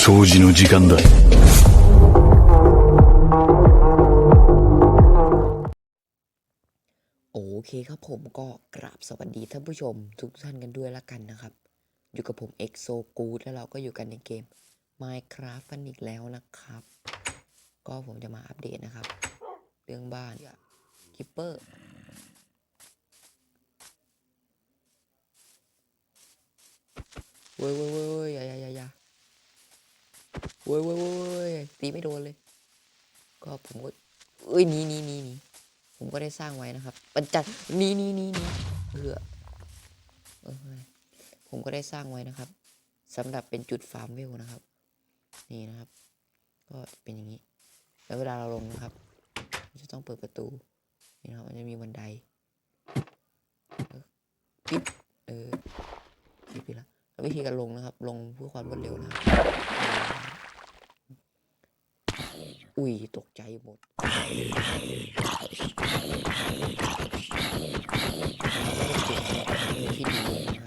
掃除の時間だ โอเคครับผมก็กราบสวัสดีท่านผู้ชมทุกท่านกันด้วยละกันนะครับ อยู่กับผม EXO Good แล้วเราก็อยู่กันในเกม Minecraft กันอีกแล้วนะครับ ก็ผมจะมาอัปเดตนะครับ เรื่องบ้านคิปเปอร์เว้ยเว้ยเว้ยเว้ยอย่าอย่าอย่าอย่า เว้ยเว้ยเว้ยเว้ยตีไม่โดนเลย ก็ผมก็เอ้ยนีหนีหนีหนีผมก็ได้สร้างไว้นะครับปัญจัดนี่นี่นี่นี่เพื่ออผมก็ได้สร้างไว้นะครับสำหรับเป็นจุดฟาร์มเวลนะครับ นี่นะครับ ก็เป็นอย่างนี้ แล้วเวลาเราลงนะครับจะต้องเปิดประตูนี่นะครับมันจะมีบันไดเออปิ๊บเออปิ๊บไปแล้ววิธีการลงนะครับ ลงเพื่อความรวดเร็วนะครับ อุ้ยตกใจหมด ที่ดีนะ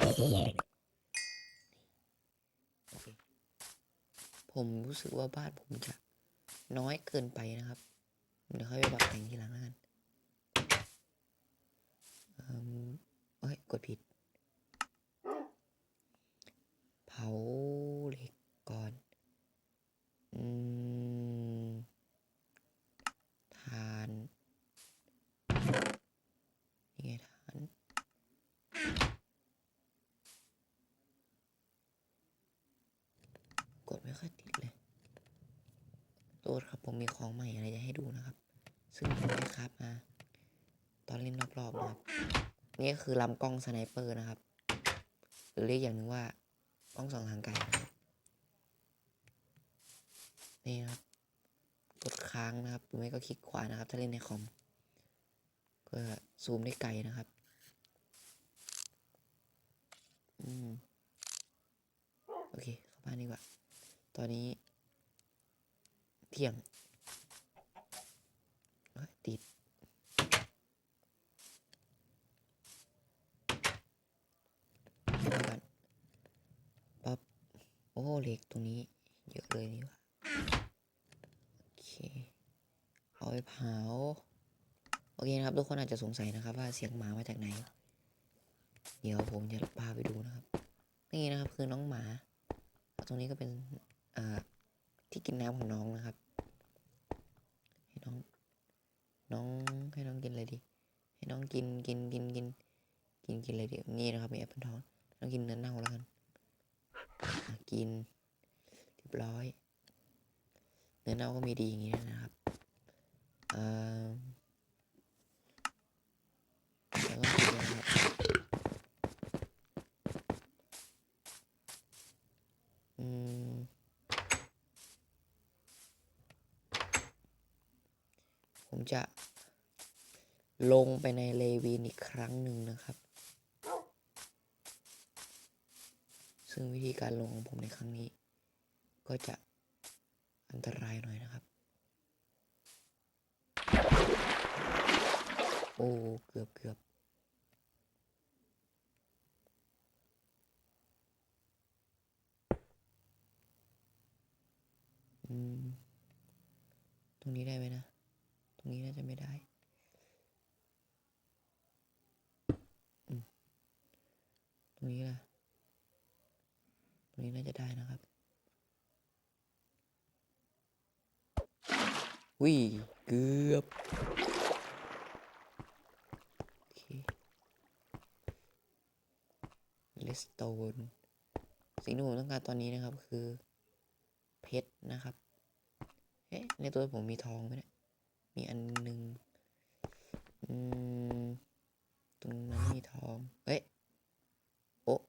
ผมรู้สึกว่าบ้านผมจะน้อยเกินไปนะครับ เดี๋ยวค่อยไปปรับแต่งทีหลังแล้วกันเอิ่มเอ้ย กดผิด เผาเหล็กก่อน อืมทานนี่ไงทาน กดไม่ค่อยติดเลยโทษครับผมมีของใหม่อะไรจะให้ดูนะครับ ซึ่งผมได้ครับมา ตอนเล่นรอบๆนะครับ นี่ก็คือลำกล้องสไนเปอร์นะครับ หรือเรียกอย่างหนึ่งว่ากล้องสองทางไกลนะนี่ครับ กดค้างนะครับหรือไม่ก็คลิกขวานะครับ ถ้าเล่นในคอมก็ซูมได้ไกลนะครับ อืม โอเค เข้าบ้านดีกว่า ตอนนี้ เที่ยงติดก่อนปั๊บ โอ้เหล็กตรงนี้ เยอะเลยนี่ว่าโอเค เอาไปเผา โอเคนะครับ ทุกคนอาจจะสงสัยนะครับ ว่าเสียงหมามาจากไหน เดี๋ยวผมจะพาไปดูนะครับ นี่นะครับคือน้องหมา ตรงนี้ก็เป็น ที่กินน้ำของน้องนะครับ ให้น้อง น้องให้น้องกินอะไรดี ให้น้องกินกินกินกินกินกินอะไรดีนี่นะครับมีแอปเปิลทองน้องกินเนื้อเน่าแล้วกันกินเรียบร้อย เนื้อเน่าก็มีดีอย่างนี้นะครับเอ่อแล้วก็กินนะครับอืม ผม จะลงไปในเลวีนอีกครั้งหนึ่งนะครับ ซึ่งวิธีการลงของผมในครั้งนี้ ก็จะอันตรายหน่อยนะครับ โอ้เกือบเกือบอืมตรงนี้ได้ไหมนะ ตรงนี้น่าจะไม่ได้อืมตรงนี้ล่ะ ตรงนี้น่าจะได้นะครับ วิ่เกือบเคเลสโตนสิ่งที่ผมต้องการตอนนี้นะครับคือเพชรนะครับเอ๊ะในตัวผมมีทองไหมเนี่ยมีอันหนึ่งอืม ตรงนั้นมีทอง เฮ้ย โอะ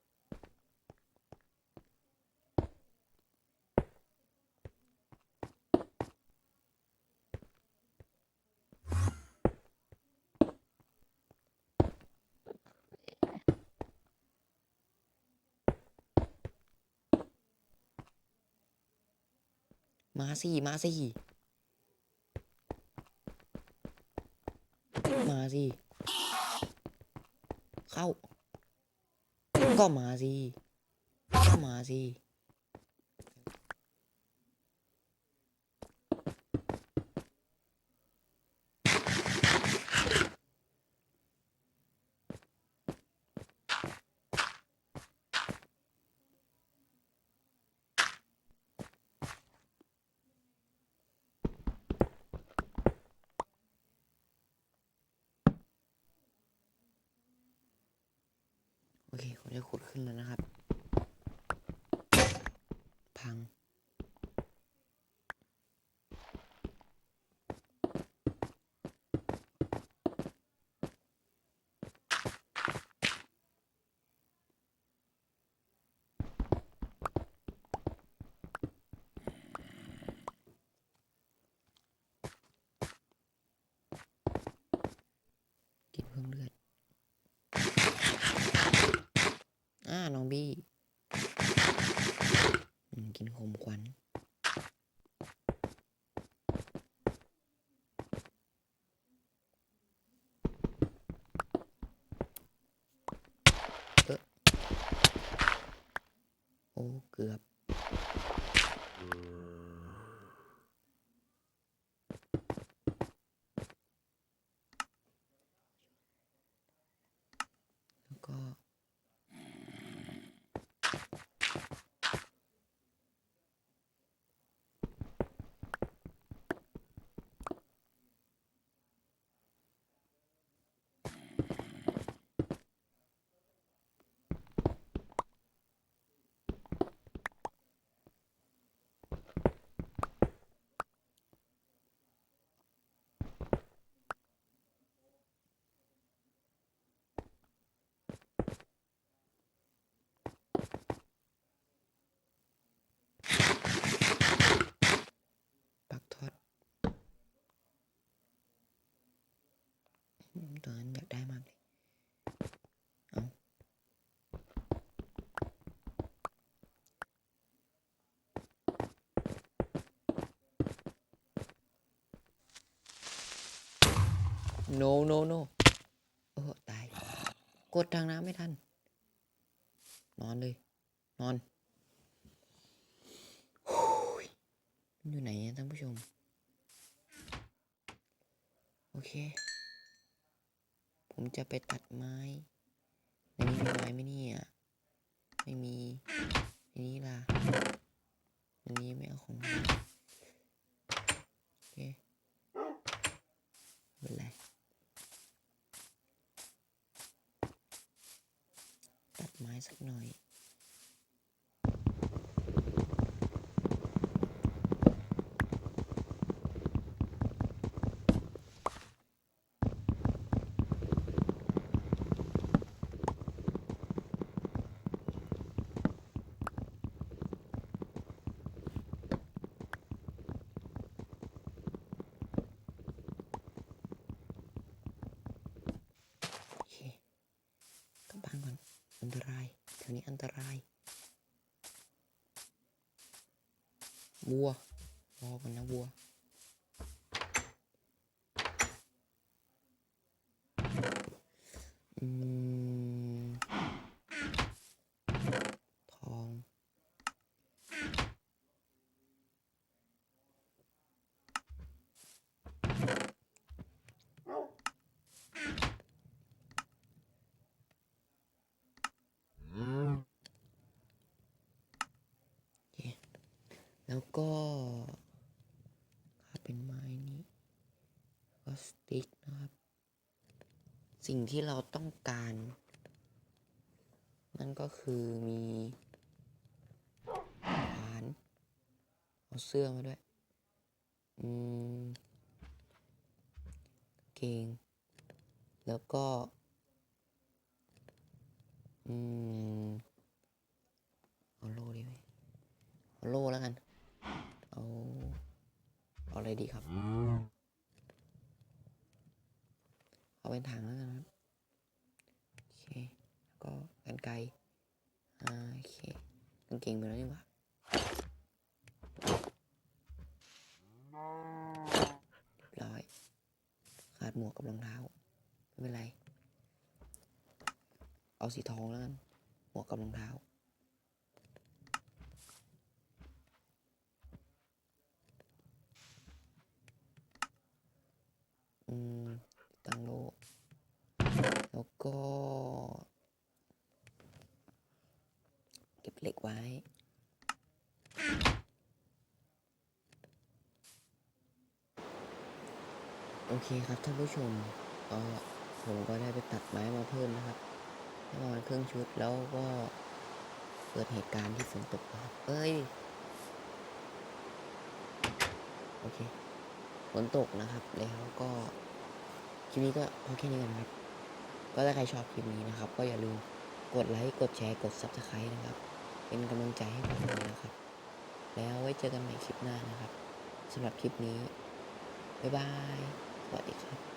มาสิมาสิมาสิเข้า ก็มาสิก็มาสิ โอเคผมจะขุดขึ้นแล้วนะครับ พัง กินเพิ่มเลือด อ่า น้องบี้ อืมกินขมควัน เอะโอ้ เกือบ แล้วก็ ปักทอด อืมตัวนั้นอยากได้มากเลยเอาโนโนโนโอ้ตาย กดทางน้ำไม่ทัน นอนเลย นอนโอ้ยมันอยู่ไหนอะท่านผู้ชม โอเค ผมจะไปตัดไม้ในนี้มีไม้ไหมเนี่ยไม่มีในนี้ล่ะในนี้ไม่เอาของมาโอเคไม่เป็นไรตัดไม้สักหน่อย โอเค กลับบ้านก่อน อันตรายแถวนี้อันตรายวัวรอก่อนนะวัวอืม แล้วก็ถ้าเป็นไม้นี้ก็สติ๊กนะครับ สิ่งที่เราต้องการ นั่นก็คือมีฐานเอาเสื้อมาด้วย อืม เกง แล้วก็ อืม เอาโล่ดีไหมเอาโล่แล้วกัน เอาเอาอะไรดีครับ เอาเป็นถังแล้วกันครับโอเคแล้วก็กันไกรอ่าโอเคกางเกงไปแล้วนี่หว่าเรียบร้อยขาดหมวกกับรองเท้า ไม่เป็นไร เอาสีทองแล้วกัน หมวกกับรองเท้า อืม ตั้งโล แล้วก็ เก็บเหล็กไว้ โอเคครับท่านผู้ชมก็ผมก็ได้ไปตัดไม้มาเพิ่มนะครับประมาณครึ่งชุดแล้วก็เกิดเหตุการณ์ที่ฝนตกครับเอ้ย โอเคฝนตกนะครับ แล้วก็คลิปนี้ก็พอแค่นี้กันนะครับ ก็ถ้าใครชอบคลิปนี้นะครับ ก็อย่าลืมกดไลค์ กดแชร์ กด Subscribe นะครับ เป็นกำลังใจให้ผมด้วยนะครับ แล้วไว้เจอกันใหม่คลิปหน้านะครับสำหรับคลิปนี้ บ๊ายบาย สวัสดีครับ